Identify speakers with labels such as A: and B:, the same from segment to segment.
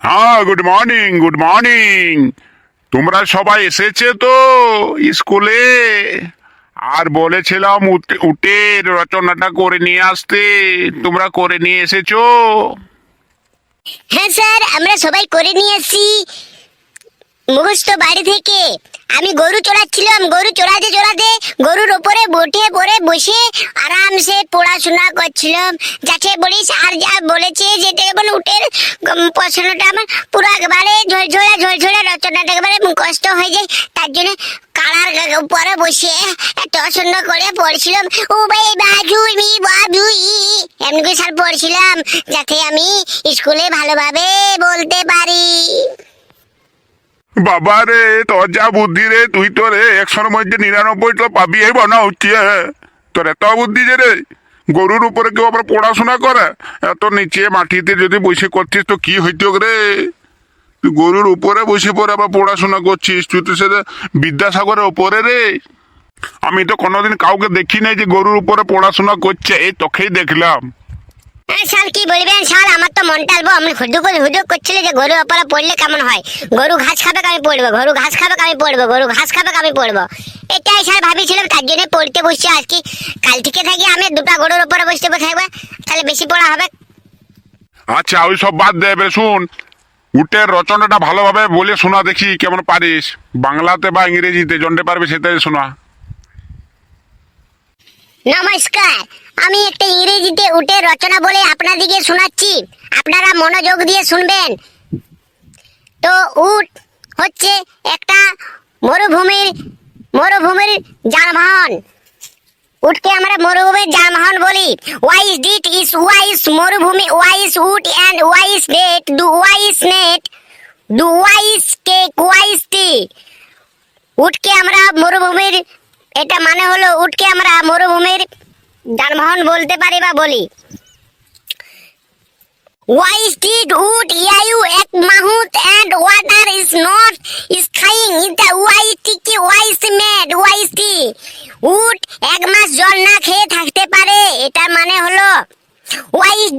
A: হ্যাঁ good morning good morning তোমরা সবাই এসেছে তো স্কুলে? আর বলেছিলাম উঠে- উঠে রচনাটা করে নিয়ে আসতে। তোমরা করে নিয়ে এসেছ?
B: হ্যাঁ স্যার আমরা সবাই করে নিয়ে এসেছি মুখস্থ বাড়ি থেকে। আমি গরু চড়াচ্ছিলাম, গরু চড়াতে চড়াতে গরুর ওপরে বসে পড়ে বসে আরামসে পড়াশোনা করছিলাম। যাকে বলিস, আর যা বলেছে যেটা এবার উঠে পছন্দটা আমার পুরো একবারে ঝলঝলা ঝলঝলা রচনাটা একেবারে কষ্ট হয়ে যায়। তার জন্য কালার উপরে বসে পছন্দ করে পড়ছিলাম। ও ভাই বাজু মি বাজু এমনি করে স্যার পড়ছিলাম, যাতে আমি স্কুলে ভালোভাবে বলতে পারি
A: বাবা রে তোর যা বুদ্ধি রে, তুই তো রে, একশোর মধ্যে নিরানব্বই তো পাবি এই বানা হচ্ছে তোর এত বুদ্ধি যে রে, গরুর উপরে কেউ আবার পড়াশোনা করে? এত নিচে মাটিতে যদি বসে করছিস, তো কি হইতো রে? তুই গরুর উপরে বসে পরে আবার পড়াশোনা করছিস, তুই তো সেটা বিদ্যাসাগরের উপরে রে। আমি তো কোনোদিন কাউকে দেখি নাই যে গরুর উপরে পড়াশোনা করছে, এই তোকেই দেখলাম।
B: হ্যাঁ, স্যার কি বলবেন? স্যার আমার তো মনটা অল্প আমি করে হুডু করছিল যে গরু ওপরে পড়লে কেমন হয়? গরু ঘাস খাবে আমি পড়ব গরু ঘাস খাবে আমি পড়ব গরু ঘাস খাবে আমি পড়ব। এটাই স্যার ভাবিছিলাম তার জন্য পড়তে বসছি আজকে কাল থেকে থাকি আমি দুটা গরুর উপরে বসতে থাকব। তাহলে বেশি পড়া হবে।
A: আচ্ছা ওই সব বাদ দে এবারে শুন। উটের রচনাটা ভালোভাবে বলে শোনা দেখি কেমন পারিস? বাংলাতে বা ইংরেজিতে জনতে পারবে সেটাই শোনা।
B: নমস্কার। আমি একটা ইংরেজিতে উঠে রচনা বলে আপনাদিকে শোনাচ্ছি। আপনারা মনোযোগ দিয়ে শুনবেন। তো উট হচ্ছে একটা মরুভূমির মরুভূমির যানবাহন। উটকে আমরা মরুভূমির যানবাহন বলি। ওয়াইস ডিট ইস ওয়াইস মরুভূমি ওয়াইস উট অ্যান্ড ওয়াইস ডেট দু ওয়াইস নেট দু ওয়াইস কেক ওয়াইস টি উটকে আমরা মরুভূমির এটা মানে হলো উটকে আমরা মরুভূমির যানবাহন বলতে পারি বা বলি Why did wood EIU at Mahut and water is not is crying in the white tiki wise made wise tea উট এক মাস জল না খেয়ে থাকতে পারে এটা মানে হলো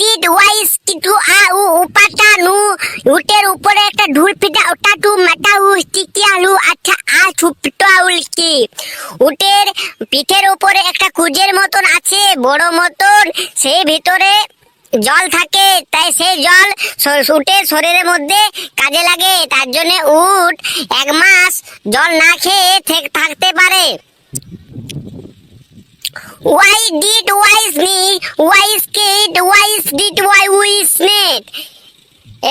B: ডিড ওয়াইস কিছু আ উ উপাটা নু উটের উপরে একটা ঢুল পিটা ওটা টু মাটা উ টিকি আলু আচ্ছা আ ছুপটো আউল কি? উটের পিঠের উপরে একটা কুজের মতন আছে, বড় মতন, সেই ভিতরে জল থাকে, তাই সেই জল উটের শরীরের মধ্যে কাজে লাগে, তার জন্য উট এক মাস জল না খেয়ে থাকতে পারে। ওয়াই ডিড ওয়াইস নি ওয়াইস কিড ওয়াইস ডিড ওয়াই উইস নেট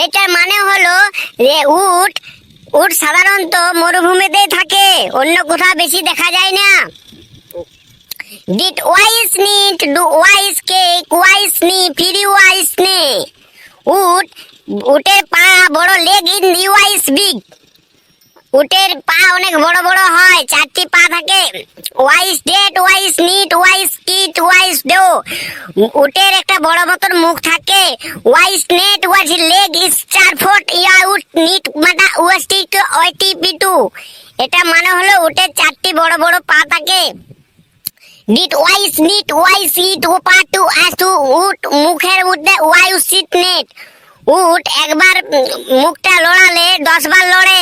B: এটার মানে হলো যে উট উট সাধারণত মরুভূমিতেই থাকে, অন্য কোথাও বেশি দেখা যায় না। ডিড ওয়াইস নিট ডু ওয়াইস কেক ওয়াইস নি ফিরি ওয়াইস নে উট, উটের পা বড় লেগ ইন দি ওয়াইস বিগ উটের পা অনেক বড় বড় হয়, চারটি পা থাকে। ওয়াইস ডেট, ওয়াইস নিট, ওয়াইস কিট, ওয়াইস ডো। উটের একটা বড় মতন মুখ থাকে। ওয়াইস নেট, ওয়াইস লেগ, ইস চার ফুট, ইয়া উট, নিট মাটা ওয়াইসটি ওয়াইটি পিটু এটা মানে হলো উটের চারটি বড় বড় পা থাকে। ডিট ওয়াইস নিট, ওয়াইস ইট, ও পাটু আসু উট, মুখের মধ্যে ওয়াই সিট নেট। উট একবার মুখটা লড়ালে দশ বার লড়ে।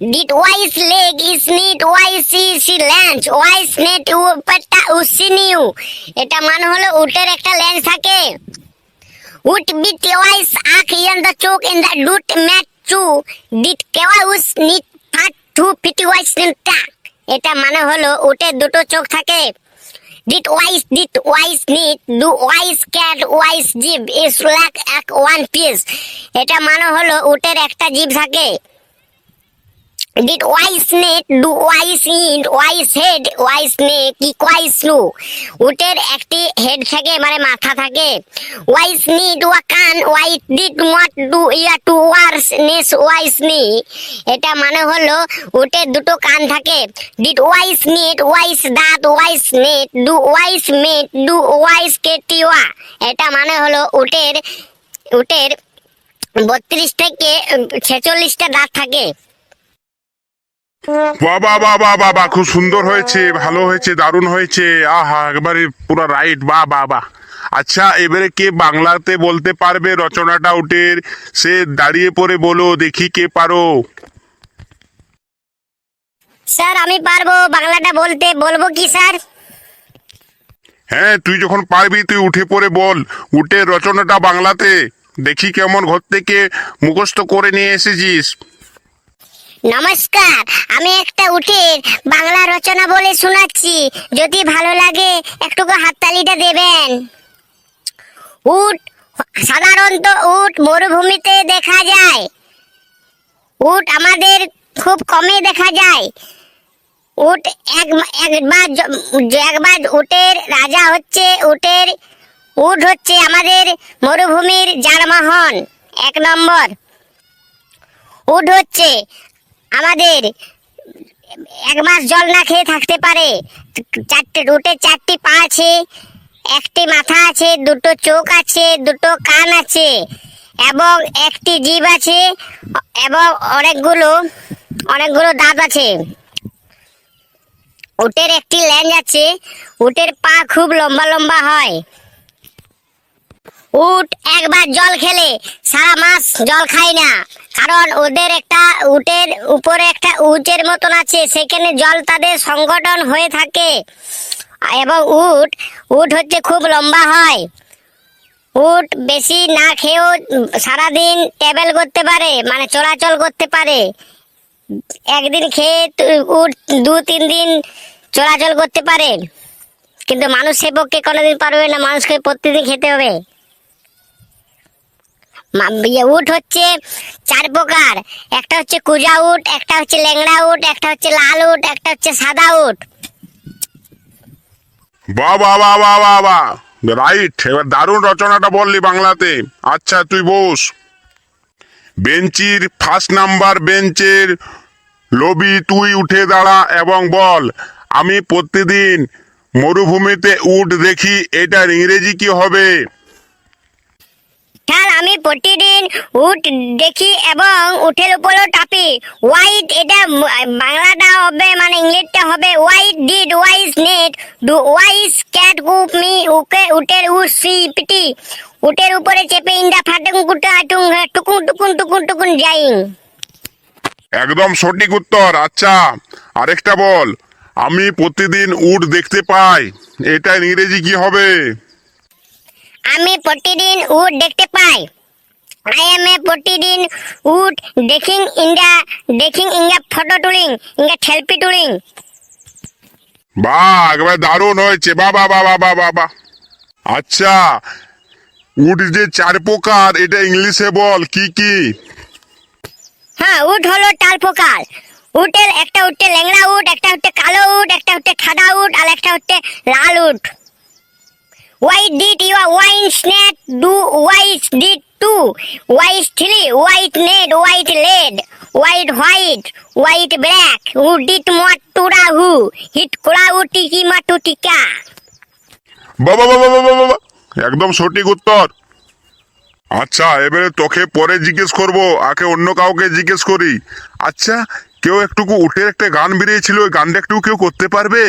B: ডিট ওয়াইস লেগ ইস নিট ওয়াইস সি ল্যান্স ওয়াইস নেট উ পাট্টা উসিনিউ এটা মানে হলো উটের একটা লেন্স থাকে। উট বিট ওয়াইস আখ ইন দ্য চোক ইন দ্য ডুট ম্যাট চু। ডিট কেওয়াউস নিট ফাট টু পিটি ওয়াইস নিটা এটা মানে হলো উটের দুটো চোখ থাকে। ডিট ওয়াইস ডিট ওয়াইস নিট ডু ওয়াইস ক্যাট ওয়াইস জিভ ইস লাক এক ওয়ান পিস এটা মানে হলো উটের একটা জিভ থাকে। ডিট ওয়াইস নেট ডু ওয়াইস ইট ওয়াইস হেড ওয়াইস নেক ইকোয়াইস নু উটের একটি হেড থাকে মানে মাথা থাকে। ওয়াইস নিট ওয়া can white did not do yeah to worse নেস wise নি এটা মানে হলো, উটের দুটো কান থাকে। ডিট ওয়াইস নেট ওয়াইস দাঁত ওয়াইস নেট ডু ওয়াইস মেট ডু ওয়াইস কেটিওয়া এটা মানে হলো, উটের উটের বত্রিশ থেকে ছেচল্লিশটা দাঁত থাকে।
A: বাবা বাবা বাবা খুব সুন্দর হয়েছে ভালো হয়েছে দারুণ হয়েছে। আহা একবারে পুরো রাইট বা বা বা আচ্ছা এবারে কে বাংলাতে বলতে পারবে? রচনাটা উটের সে দাঁড়িয়ে পড়ে বলো দেখি কে পারো।
B: স্যার আমি পারব বাংলাটা বলতে বলব কি স্যার?
A: হ্যাঁ তুই যখন পারবি তুই উঠে পড়ে বল। উটের রচনাটা বাংলাতে। দেখি কেমন ঘর থেকে মুখস্থ করে নিয়ে এসেছিস।
B: নমস্কার, আমি একটা উটের বাংলা রচনা বলে শোনাচ্ছি। যদি ভালো লাগে, একটুকু হাততালিটা দেবেন। উট, সাধারণত উট মরুভূমিতে দেখা যায়। উট আমাদের খুব কমই দেখা যায়। উট এক, একবার একবার উটের রাজা হচ্ছে, উটের উট হচ্ছে আমাদের মরুভূমির যানবাহন এক নম্বর। উট হচ্ছে আমাদের এক মাস জল না খেয়ে থাকতে পারে। চারটে, রুটে চারটি পা আছে, একটি মাথা আছে, দুটো চোখ আছে, দুটো কান আছে, এবং একটি জিভ আছে, এবং অনেকগুলো অনেকগুলো দাঁত আছে। উটের একটি ল্যাঞ্জ আছে, উটের পা খুব লম্বা লম্বা হয়। উট একবার জল খেলে। সারা মাস জল খায় না। কারণ ওদের একটা উটের উপরে একটা উটের মতন আছে, সেখানে জল তাদের সংগঠন হয়ে থাকে। এবং উট উট হচ্ছে খুব লম্বা হয়। উট বেশি না খেয়েও সারাদিন ট্রাভেল করতে পারে মানে চলাচল করতে পারে। একদিন খেয়ে উট দু, তিন দিন চলাচল করতে পারে। কিন্তু মানুষের পক্ষে কোনোদিন পারবে না, মানুষকে প্রতিদিন খেতে হবে। উট হচ্ছে চার প্রকার। একটা হচ্ছে কুজা উট, একটা হচ্ছে ল্যাংড়া উট, একটা হচ্ছে লাল উট, একটা হচ্ছে সাদা উট।
A: বাহ বাহ বাহ বাহ রাইট, এবার দারুণ রচনাটা বললি বাংলাতে। আচ্ছা তুই বস। বেঞ্চির ফার্স্ট নাম্বার বেঞ্চের লবি তুই উঠে দাঁড়া এবং বল, আমি প্রতিদিন মরুভূমিতে উট দেখি, এটার ইংরেজি কি হবে?
B: তাহলে আমি প্রতিদিন উট দেখি এবং উঠের উপরও টাপি। হোয়াইট এটা বাংলাটা হবে মানে ইংলিশটা হবে white did wise net do wise cat coop me উকে উটের উট সি পিটি উটের উপরে চেপে ইন্ডা ফাটুং কুটা টুং টুকুন টুকুন টুকুন টুকুন যাইং।
A: একদম সঠিক উত্তর আচ্ছা আরেকটা বল। আমি প্রতিদিন উট দেখতে পাই এটা ইংরেজি কি হবে?
B: আমি প্রতিদিন উট দেখতে আই। এম এ প্রতিদিন উট দেখিং ইন্ডা দেখিং ইঙ্গা ফটো তুলিং ইঙ্গা সেলফি তুলিং।
A: বাহ একবার দারুণ হয়েছে। বাবা বাবা বাবা বাবা আচ্ছা উট যে চার প্রকার এটা ইংলিশে বল কি কি?
B: হ্যাঁ উট হলো টাল পোকাল উটের একটা উঠতে ল্যাংড়া উট একটা হচ্ছে কালো উট একটা হচ্ছে সাদা উট আর একটা হচ্ছে লাল উট। You wine snake do white ডিট two white three white net white lead white white white black হু ডিট মট টুরা হু হিট কোড়া উ টিকি মাটু টিকা
A: বাবা বাবা বাবা বাবা একদম সঠিক উত্তর। আচ্ছা এবারে তোকে পরে জিজ্ঞেস করব, আগে অন্য কাউকে জিজ্ঞেস করি। আচ্ছা কেউ একটুকু উঠে একটা গান বেরিয়েছিল, ওই গানটা একটু কেউ করতে পারবে?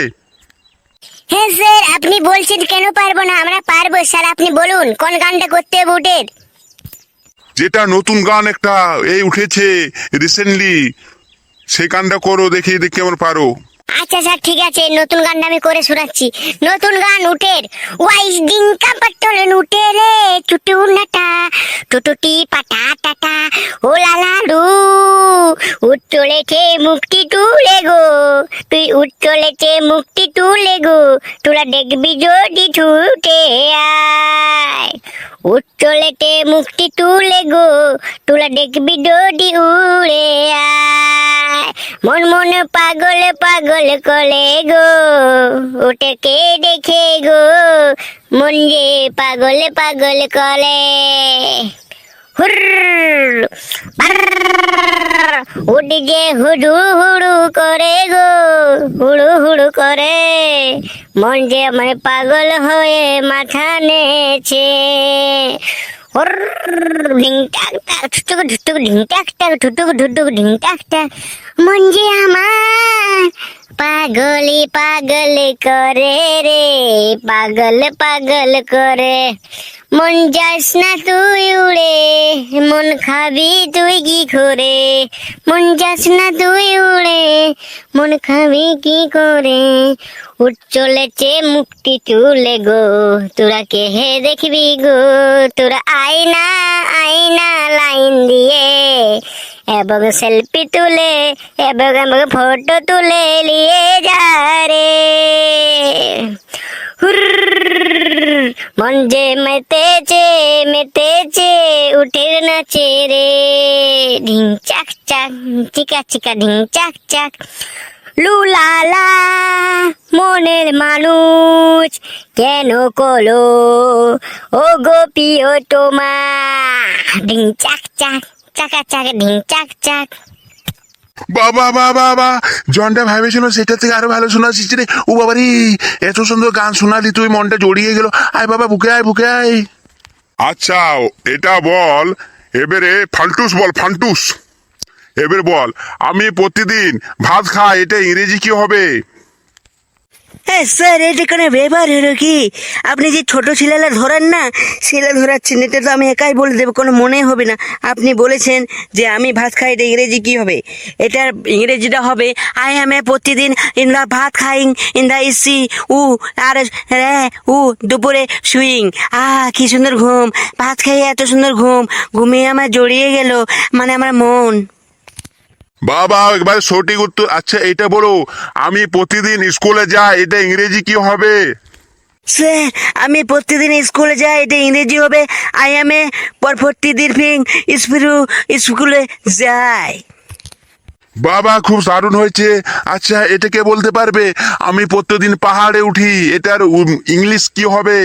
B: হ্যাঁ স্যার, আপনি বলছেন কেন পারব না? আমরা পারব, স্যার, আপনি বলুন, কোন গানটা করতে উটের?
A: যেটা নতুন গান একটা এই উঠেছে রিসেন্টলি সেই গানটা করো, দেখি দেখি আমার পারো।
B: আচ্ছা স্যার, ঠিক আছে, নতুন গানটা আমি করে শোনাচ্ছি। নতুন গান উটের ওয়াইস ডিঙ্কা পাটলেন উঠে রে চুটু নাটা টুটুটি পাটা টাটা, ও লালা লু উঠ চলেছে মুক্তি তুলে গো। তুই উঠ চলেছে মুক্তি তুলে গো। তোরা দেখবি যদি ছুটে আয়। উঠ চলেছে মুক্তি তুলে গো। তোরা দেখবি যদি উড়ে মন মনে পাগল পাগল কলে গো ওটাকে দেখে গো মন যে পাগল পাগল কলে বারর, যে হুড়ু হুড়ু করে গো হুড়ু হুড়ু করে। মন যে আমার পাগল হয়ে মাথা নেছে মন যে আমার পাগলি পাগল করে রে, পাগল পাগল করে। মন যাস না তুই উড়ে, মন খাবি তুই কি করে? মন যাস না তুই উড়ে, মন খাবি কি করে? উঠ চলেছে মুক্তি তুলে গো, তোরা কে হে দেখবি গো? তোরা আয়না আয়না লাইন দিয়ে এবং সেলফি তুলে এবং এবং ফটো তুলে নিয়ে যা রে। মন যে মেতেছে মেতেছে, উঠে নাচে রে। ঢিং চাক চাক, চিকা চিকা ঢিং চাক চাক। লুলালা, মনের মানুষ, কেন কলো ও গোপী ও তোমা। ঢিং চাক চাক। চাকা চাক ঢিং চাক চাক।
A: বাবা বাবা বা জনটা ভেবেছিল সেটা থেকে আরও ভালো শোনাচ্ছিস রে। ও বাবারি এত সুন্দর গান শোনালি তুই মনটা জড়িয়ে গেল। আয় বাবা বুকে আয় বুকে আয়। আচ্ছা এটা বল এবারে ফান্টুস বল ফান্টুস এবারে বল আমি প্রতিদিন ভাত খাই এটা ইংরেজি কি হবে?
C: হ্যাঁ স্যার এটা কোনো ব্যাপার হলো কি? আপনি যে ছোট ছেলেলা ধরেন না ছেলে ধরাচ্ছেন এটা তো আমি একাই বলে দেবো, কোনো মনে হবে না। আপনি বলেছেন যে আমি ভাত খাই, এটা ইংরেজি কি হবে? এটার ইংরেজিটা হবে আই এম এ প্রতিদিন ইন দ্য ভাত খাইং ইন দ্য ইসি উ, আর উ, দুপুরে সুইং আ কি সুন্দর ঘুম। ভাত খাইয়ে এত সুন্দর ঘুম। ঘুমিয়ে আমার জড়িয়ে গেল মানে আমার মন।
A: বাবা একবার সঠিক উত্তর আচ্ছা এটা বলো। আমি প্রতিদিন স্কুলে যাই এটা ইংরেজি কি হবে?
C: স্যার আমি প্রতিদিন স্কুলে যাই এটা ইংরেজি হবে। আই এম এ পর প্রতিদিন ফিং স্কুল স্কুলে যাই।
A: বাবা খুব দারুণ হয়েছে। আচ্ছা এটাকে বলতে পারবে? আমি প্রতিদিন পাহাড়ে উঠি এটার ইংলিশ কি হবে?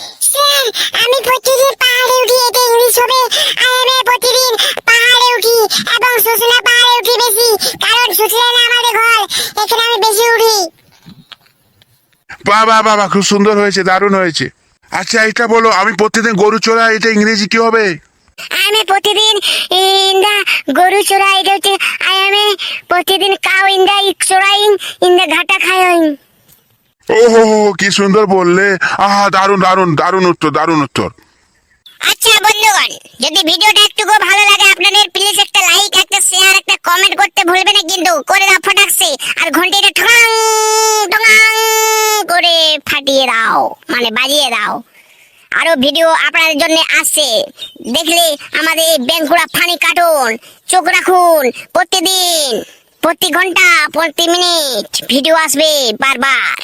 B: স্যার আমি প্রতিদিন পাহাড়ে উঠি এটা ইংলিশ হবে। এম এ প্রতিদিন পাহাড়ে উঠি এবং সুসনা পাহাড়ে উঠি বেশি কারণ না আমাদের ঘর এখানে আমি বেশি উঠি।
A: বাবা বাবা খুব সুন্দর হয়েছে দারুণ হয়েছে। আচ্ছা এটা বলো আমি প্রতিদিন গরু চড়া এটা ইংরেজি কি হবে?
B: আমি প্রতিদিন ইন দা গরু চড়াই এটা হচ্ছে আই এম প্রতিদিন কাউ ইন দা চড়াইং ইন দা ঘাটা খাইং
A: ও হো হো কি সুন্দর বললে। আহা, দারুণ দারুণ দারুণ উত্তর দারুণ উত্তর।
B: আচ্ছা বন্ধুগণ, যদি ভিডিওটা একটু ভালো লাগে, আপনাদের প্লিজ একটা লাইক একটা শেয়ার একটা কমেন্ট করতে ভুলবেন না কিন্তু, করে দাও ফটাকসে আর ঘন্টিটা ঠং টঙাং করে ফাটিয়ে দাও মানে বাজিয়ে দাও। আরও ভিডিও আপনাদের জন্য আসছে দেখলে আমাদের এই ব্যাংকুড়া ফানি কার্টুন চোখ রাখুন, প্রতিদিন, প্রতি ঘণ্টা, প্রতি মিনিট ভিডিও আসবে বারবার।